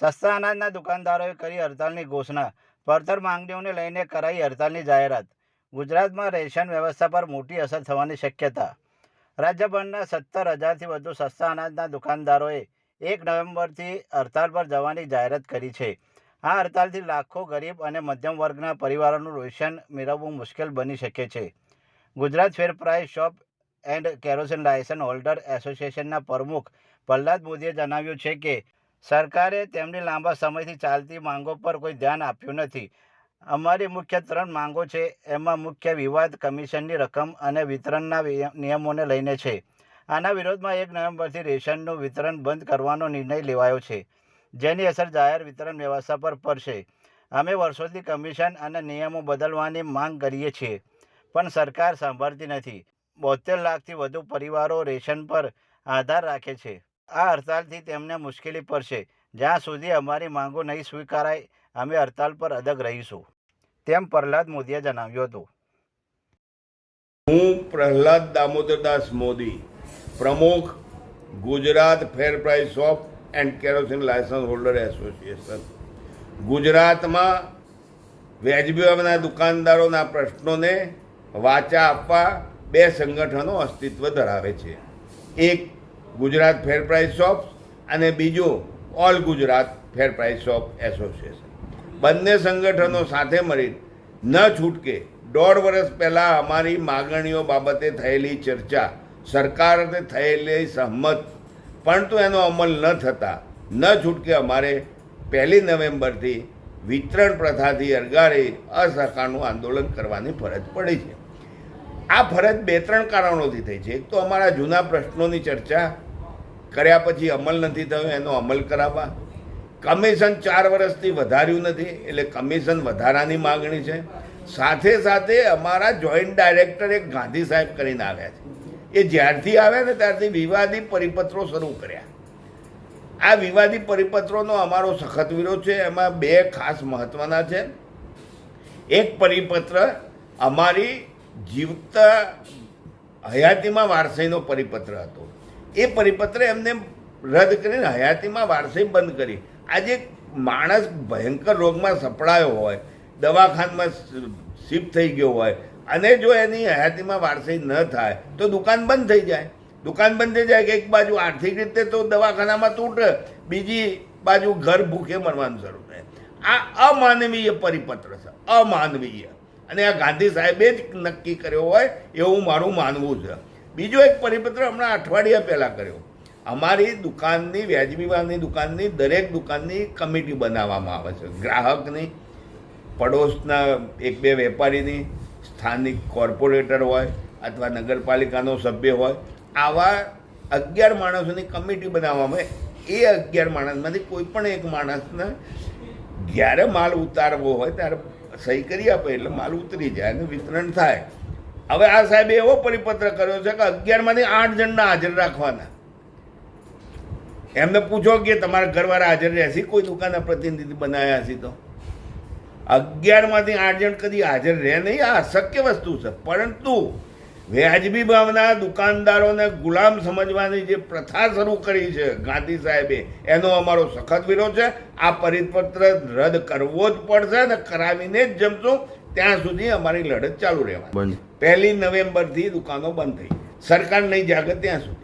સસ્તા અનાજના દુકાનદારોએ કરી હડતાલની ઘોષણા, પડતર માંગણીઓને લઈને કરાઈ હડતાલની જાહેરાત. ગુજરાતમાં રેશન વ્યવસ્થા પર મોટી અસર થવાની શક્યતા. રાજ્યભરના સત્તર હજારથી વધુ સસ્તા અનાજના દુકાનદારોએ એક નવેમ્બરથી હડતાલ પર જવાની જાહેરાત કરી છે. આ હડતાલથી લાખો ગરીબ અને મધ્યમ વર્ગના પરિવારોનું રેશન મેળવવું મુશ્કેલ બની શકે છે. Gujarat fair shop and kerosene licence holder એસોસિએશનના પ્રમુખ પ્રહલાદ મોદીએ જણાવ્યું છે કે સરકારે તેમની લાંબા સમયથી ચાલતી માંગો પર કોઈ ધ્યાન આપ્યું નથી. અમારી મુખ્ય ત્રણ માંગો છે, એમાં મુખ્ય વિવાદ, કમિશનની રકમ અને વિતરણના નિયમોને લઈને છે. આના વિરોધમાં એક નવેમ્બરથી રેશનનું વિતરણ બંધ કરવાનો નિર્ણય લેવાયો છે, જેની અસર જાહેર વિતરણ વ્યવસ્થા પર પડશે. અમે વર્ષોથી કમિશન અને નિયમો બદલવાની માંગ કરીએ છીએ, પણ સરકાર સાંભળતી નથી. બોતેર લાખથી વધુ પરિવારો રેશન પર આધાર રાખે છે. આ હડતાલથી તેમને મુશ્કેલી પડશે. જ્યાં સુધી અમારી માંગો નહીં સ્વીકારાય, અમે હડતાલ પર અદગ રહીશું. તેમ પ્રહલાદ મોદીએ જણાવ્યું હતું. હું પ્રહલાદ દામોદરદાસ મોદી, પ્રમુખ Gujarat fair price of and kerosene licence holder association. ગુજરાતમાં વેજબીઓના દુકાનદારોના પ્રશ્નોને વાચા આપવા બે સંગઠનો અસ્તિત્વ ધરાવે છે. એક ગુજરાત ફેર પ્રાઇસ શોપ અને બીજું all Gujarat fair price shop association. બંને સંગઠનો સાથે મળી ન છૂટકે દોઢ વર્ષ પહેલાં અમારી માગણીઓ બાબતે થયેલી ચર્ચા, સરકાર થયેલી સહમત, પરંતુ એનો અમલ ન થતાં, ન છૂટકે અમારે પહેલી નવેમ્બરથી વિતરણ પ્રથાથી અરગારી અસહકારનું આંદોલન કરવાની ફરજ પડી છે. આ ફરજ બે ત્રણ કારણોથી થઈ છે. એક તો અમારા જૂના પ્રશ્નોની ચર્ચા કર્યા પછી અમલ નથી થયો, એનો અમલ કરાવવા. કમિશન ચાર વર્ષથી વધાર્યું નથી, એટલે કમિશન વધારાની માગણી છે. સાથે સાથે અમારા જોઈન્ટ ડાયરેક્ટર એક ગાંધી સાહેબ કરીને આવ્યા છે. એ જ્યારથી આવ્યા ને ત્યારથી વિવાદી પરિપત્રો શરૂ કર્યા. આ વિવાદી પરિપત્રોનો અમારો સખત વિરોધ છે, એમાં બે ખાસ મહત્વના છે. એક પરિપત્ર અમારી જીવતા હયાતીમાં વારસાઈનો પરિપત્ર હતો. એ પરિપત્ર એમને રદ કરીને હયાતીમાં વારસી બંધ કરી. આજે માણસ ભયંકર રોગમાં સપડાયો હોય, દવાખાનામાં શિફ્ટ થઈ ગયો હોય, અને જો એની હયાતીમાં વારસી ન થાય, તો દુકાન બંધ થઈ જાય. દુકાન બંધ થઈ જાય કે એક બાજુ આર્થિક રીતે તો દવાખાનામાં તૂટે, બીજી બાજુ ઘર ભૂખે મરવાનું શરૂ થાય. આ અમાનવીય પરિપત્ર છે, અમાનવીય. અને આ ગાંધી સાહેબે જ નક્કી કર્યો હોય, એવું મારું માનવું છે. બીજો એક પરિપત્ર હમણાં અઠવાડિયા પહેલાં કર્યો. અમારી દુકાનની વ્યાજબીવાની દુકાનની, દરેક દુકાનની કમિટી બનાવવામાં આવે છે. ગ્રાહકની, પડોશના, એક બે વેપારીની, સ્થાનિક કોર્પોરેટર હોય અથવા નગરપાલિકાનો સભ્ય હોય, આવા અગિયાર માણસોની કમિટી બનાવવામાં. એ અગિયાર માણસમાંથી કોઈ પણ એક માણસને જ્યારે માલ ઉતારવો હોય ત્યારે સહી કરી આપે એટલે માલ ઉતરી જાય અને વિતરણ થાય. હવે આ સાહેબે એવો પરિપત્ર કર્યો છે કે અગિયારમાંથી આઠ જણના હાજર રાખવાના. એમને પૂછો કે તમારા ઘરવાળા હાજર રહેશે કોઈ દુકાનના પ્રતિનિધિ બનાવ્યા હશે તો? અગિયારમાંથી આઠ જણ કદી હાજર રહે નહીં? આ અશક્ય વસ્તુ છે. પરંતુ વ્યાજબી ભાવના દુકાનદારોને ગુલામ સમજવાની જે પ્રથા શરૂ કરી છે ગાંધી સાહેબે, એનો અમારો સખત વિરોધ છે. આ પરિપત્ર રદ કરવો જ પડશે અને કરાવીને જ જમશું. ત્યાં સુધી અમારી લડત ચાલુ રહેવાની પહેલી નવેમ્બરથી દુકાનો બંધ થઈ. સરકાર નહીં જાગે ત્યાં સુધી.